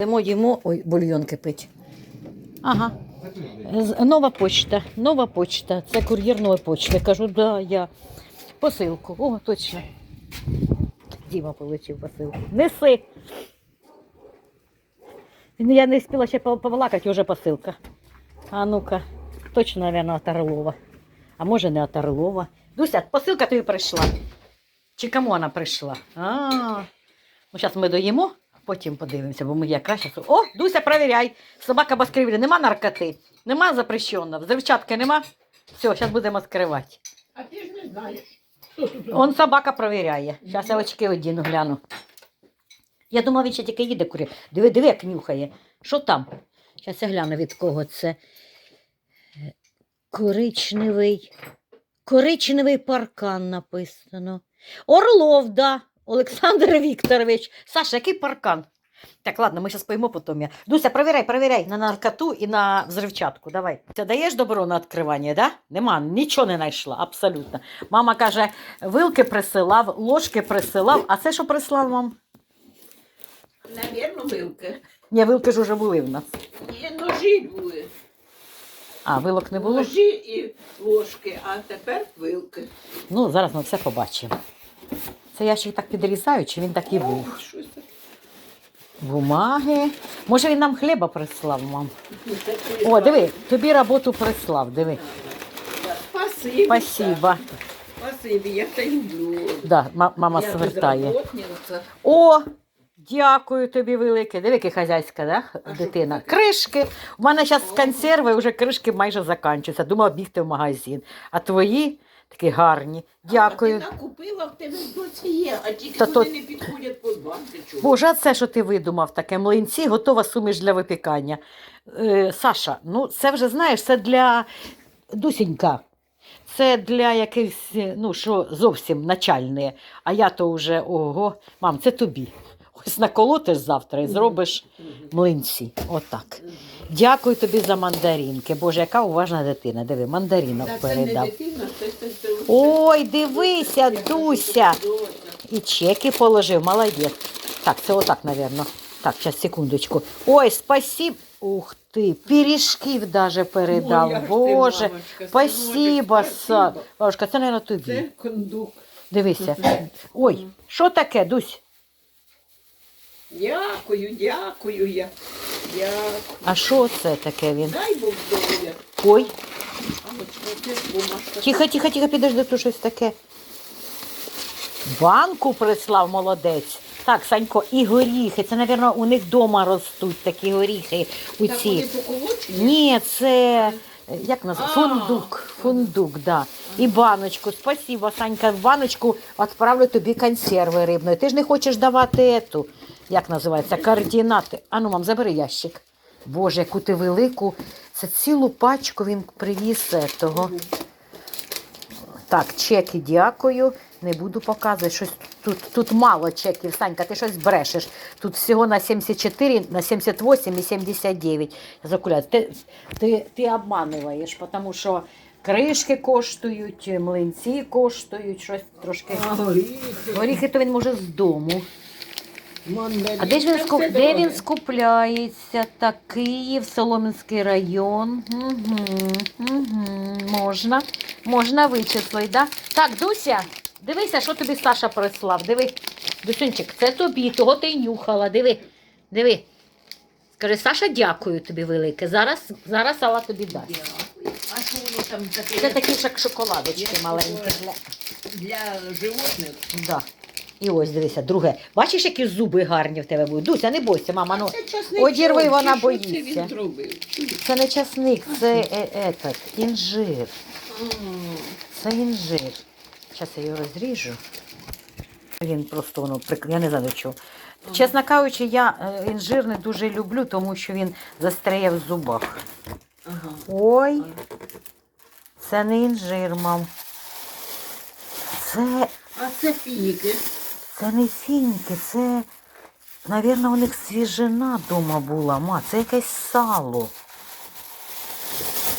Йдемо їмо, ой, бульйон кипить. Ага. Нова почта, нова почта. Це кур'єр нової почти. Кажу, да, я. Посилку. О, точно. Діма полетів посилку. Неси. Ну, Я не встигла ще побалакати, вже посилка. А ну-ка, точно, мабуть, от Орлова. А може не от Орлова. Дуся, посилка тобі прийшла. Чи кому вона прийшла? А, ну зараз ми доїмо, а потім подивимося, бо ми якраз щас... О, Дуся, перевіряй. Собака баскривлі, нема наркоти, нема запрещеного, взривчатки нема. Все, зараз будемо скривати. А ти ж не знаєш. Он собака перевіряє. Зараз я очки одіну, гляну. Я думав, він ще тільки їде курі. Диви, диви, як нюхає. Що там? Зараз я гляну від кого це. Коричневий. Коричневий паркан написано. Орлов, да. Олександр Вікторович. Саша, який паркан? Так, ладно, ми зараз поїмо потім. Я. Дуся, перевіряй, перевіряй на наркоту і на взривчатку. Давай. Ти даєш добро на відкривання, да? Нема, нічого не знайшла, абсолютно. Мама каже, вилки присилав, ложки присилав. А це що прислав вам? Навірно, вилки. Ні, вилки ж уже були в нас. Ні, ножі були. А, вилок не було? Ножі і ложки, а тепер вилки. Ну, зараз ми все побачимо. Це я ще й так підрізаю, чи він так і був? Бумаги. Може, він нам хліба прислав, мам? О, диви, тобі роботу прислав, диви. Спасибо. Спасибо. Спасибо, я це люблю. Да, ма- мама я свертає. безработниця. О, дякую тобі велике. Диви, яка хазяйська, да? А що дитина. Кришки. У мене зараз з консерви вже кришки майже закінчуються. Думала бігти в магазин. А твої такі гарні. Дякую. А ти накупила, в тебе досі є, а тільки Та вони то- не підходять по банки. чого. Боже, а це що ти видумав таке? Млинці, готова суміш для випікання. Е, Саша, ну це вже знаєш, це для Дусінька. Це для якихось, ну що зовсім начальне. А я то вже ого, мам, це тобі. Ось наколотиш завтра і зробиш млинці. Отак. Дякую тобі за мандаринки. Боже, яка уважна дитина. Диви, не передав. Ой, дивися, Дуся. І чеки положив, молодець. Так, це отак, напевно. Так, зараз, секундочку. Ой, спасибо. Ух ти, пиріжків даже передав. Ти, Боже, спасибо. Бабушка, це, мабуть, тобі. Це кондук. Дивися. Ой, що таке, Дусь? Дякую, дякую я. Дякую. А що це таке він? Дай Бог здоров'я. Ой, тихо, тихо, тихо, підожди, тут щось таке. Банку прислав молодець. Так, Санько, і горіхи. Це, мабуть, у них вдома ростуть такі горіхи. У Так ці. вони поколочені? Ні, це як називається? Фундук. Фундук, да. І баночку. Спасибо, Санька. В баночку відправлю тобі консерви рибної. Ти ж не хочеш давати ету, як називається, координати. Ану, мам, забери ящик. Боже, яку ти велику. Це цілу пачку він привіз того. Так, чеки, дякую. Не буду показувати. Щось тут, тут мало чеків. Санька, ти щось брешеш. Тут всього на 74, на 78 і 79. Я закуляю. Ти, ти, ти обманюєш, тому що кришки коштують, млинці коштують, щось трошки. Горіхи. Горіхи то він може з дому. А де ж він, Це скуп... де він скупляється? Так, Київ, Солом'янський район. Угу, угу. Можна. Можна вичислити, да? Так, Дуся, дивися, що тобі Саша прислав. Диви. Дусюнчик, це тобі, того ти нюхала. Диви. Диви. Скажи, Саша, дякую тобі велике. Зараз, зараз Алла тобі дасть. А що воно там таке? Це такі ж шоколадочки маленькі. Для... Для животних. Да. І ось дивися, друге. Бачиш, які зуби гарні в тебе будуть? Дуся, не бойся, мама. Ну, одірви, вона боїться. Це не часник, це е, інжир. Це інжир. Зараз я його розріжу. Він просто воно прик- я не знаю чого. Чесно кажучи, я е, інжир не дуже люблю, тому що він застряє в зубах. Ага. Ой, це не інжир, мам. Це, А це фініки. Це не фіньки, це, навірно, у них свіжина вдома була, ма. Це якесь сало.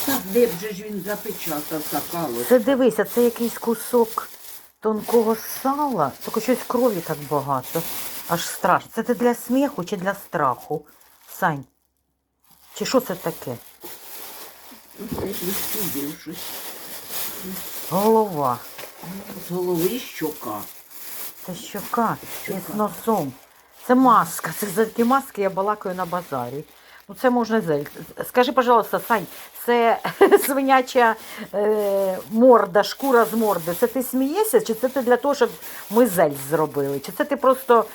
Так де б же ж він запечатав така. Це дивися, це якийсь кусок тонкого сала, тільки щось крові так багато. Аж страшно. Це ти для сміху чи для страху? Сань. Чи що це таке? Голова. З голови щока. Щока. із носом. Це маска. Це за такі маски я балакаю на базарі. Ну це можна зель. Скажи, пожалуйста, Сань, це свиняча е, морда, шкура з морди. Це ти смієшся, чи це ти для того, щоб ми зель зробили? Чи це ти просто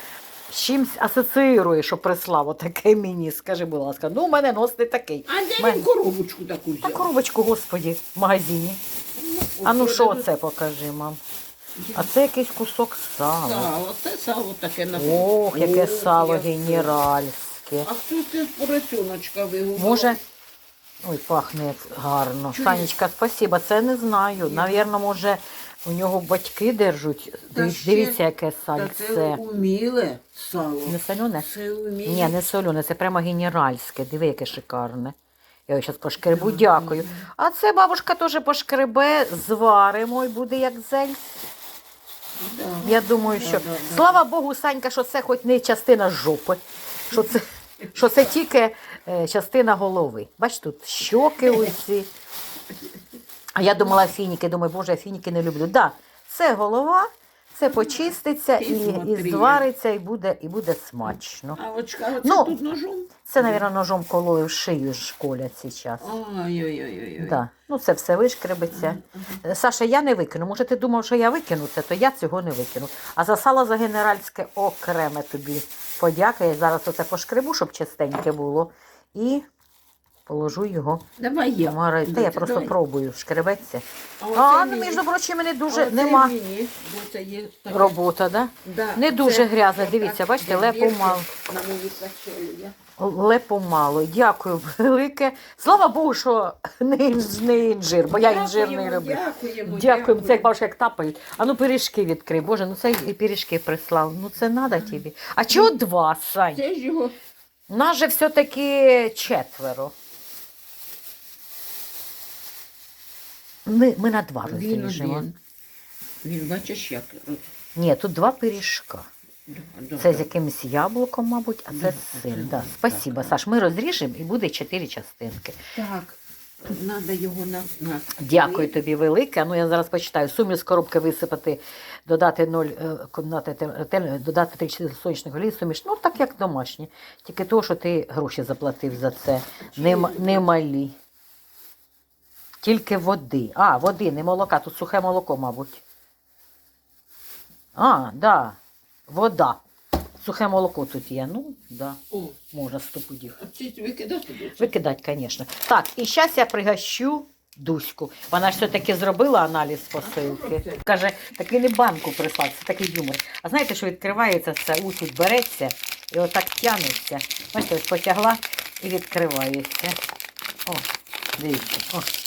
з чимсь асоціюєш, що прислав отаке мені? Скажи, будь ласка, ну у мене нос не такий. А де Мен- він коробочку таку взяв? Та коробочку, господі, в магазині. А ну що це покажи, мам? А це якийсь кусок сала. Сало, це сало таке на Ох, яке сало генеральське. А хто це з поросеночка? Може. Ой, пахне як гарно. Чуєш? Санечка, спасибо, це не знаю. Навірно, може, у нього батьки держуть. Та ще- Дивіться, яке Та це сальце. уміле сало. Не солене? Це уміле. Ні, не солене, це прямо генеральське. Диви, яке шикарне. Я зараз пошкребу, дякую. А це бабушка теж пошкребе, зваримо і буде як зель. Да. Я думаю, що Да, да, да. слава Богу, Санька, що це хоч не частина жопи, що це, що це тільки е, частина голови. Бач тут щоки оці. А я думала фініки, думаю, боже, я фініки не люблю. Да, це голова, це почиститься і, і звариться, і буде, і буде смачно. А очка, оце Ну, тут ножом? Це, мабуть, ножом колою в шию ж колять зараз. Ой-ой-ой. Да. Ну, це все вишкребеться. Е, Саша, я не викину. Може, ти думав, що я викину це, то я цього не викину. А за сало за генеральське окреме тобі подяка. Я зараз оце пошкребу, щоб чистеньке було. І положу його. Давай я. Мари- Та я просто давай. пробую, шкребеться. оце А, ну, між прочим, мене дуже нема мені. Це є таке. робота, да? Да, Не це дуже грязно, отак дивіться, бачите, лепу мало. Качелі. Я Дякую велике. Слава Богу, що не, інж- не інжир, бо я інжир не люблю. Дякуємо, Дякуємо, це як бачиш, як тапають. А ну пиріжки відкрий. Боже, ну це і пиріжки прислав. Ну це треба тобі. А чого два, Сань? Це ж його Нас же все-таки четверо. Ми, ми на два розріжемо. Він бачиш як. Ні, тут два пиріжка. Да, да, Це з якимось яблуком, мабуть, а це Да, з сир. Да. Спасибо, так. Саш. Ми розріжемо і буде чотири частинки. Так, треба його на... на... Дякую тобі велике. Ну я зараз почитаю. Суміш з коробки висипати, додати 0, додати, те- додати 3 сонячних олій, суміш. Ну так як домашні. Тільки того, що ти гроші заплатив за це. Не, м- не малі. Тільки води. А, води, не молока. Тут сухе молоко, мабуть. А, да. Вода. Сухе молоко тут є. Ну, да, О, можна сто пудів. а викидати? Викидать, звісно. Так, і зараз я пригощу Дуську. Вона ж все-таки зробила аналіз посилки. Каже, такий не банку прислав, це такий юмор. А знаєте, що відкривається це, тут береться і отак тягнеться. Бачите, ось потягла і відкривається. О, дивіться. О.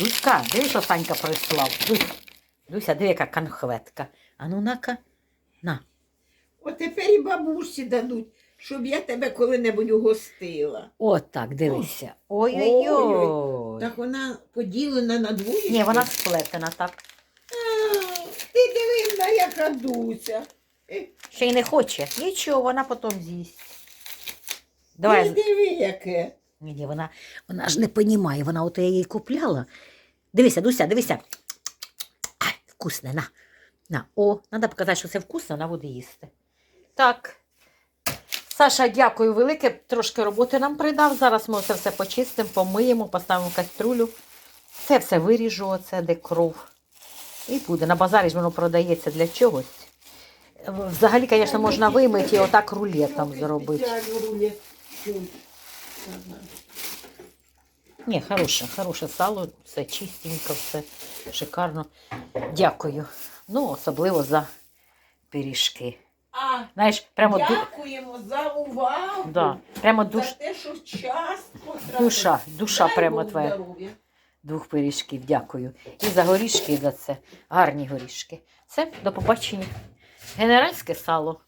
Дуська, диви, що Санька прислав. Дусь, Дуся, диви, яка конхветка. А ну на-ка, на. От тепер і бабусі дадуть, щоб я тебе коли-небудь угостила. О, так, дивися. Ой-ой-ой. Так вона поділена на двоє? Ні, вона сплетена так. А, Ти дививна, яка дуся. Е, Ще й не хоче. Нічого, вона потім з'їсть. Ти Давай. диви, яке. Ні, ні, вона, вона ж не розуміє, вона от я її купляла. Дивися, Дуся, дивися. Ай, вкусне, на. На. О, треба показати, що це вкусно, вона буде їсти. Так. Саша, дякую велике. Трошки роботи нам придав. Зараз ми це все почистимо, помиємо, поставимо в каструлю. Це все виріжу, оце де кров. І буде. На базарі ж воно продається для чогось. Взагалі, звісно, можна вимити і отак рулетом зробити. Спеціальну рулет. Що? Ага. Ні, хороше, хороше сало, все чистенько, все шикарно. Дякую. Ну, особливо за пиріжки. А, Знаєш, прямо ду... дякуємо за увагу. да, прямо душ... За те, що час потратив. душа, душа Дай прямо Бог твоя. здоров'я. Двох пиріжків, дякую. І за горішки, і за це. Гарні горішки. Все, до побачення. Генеральське сало.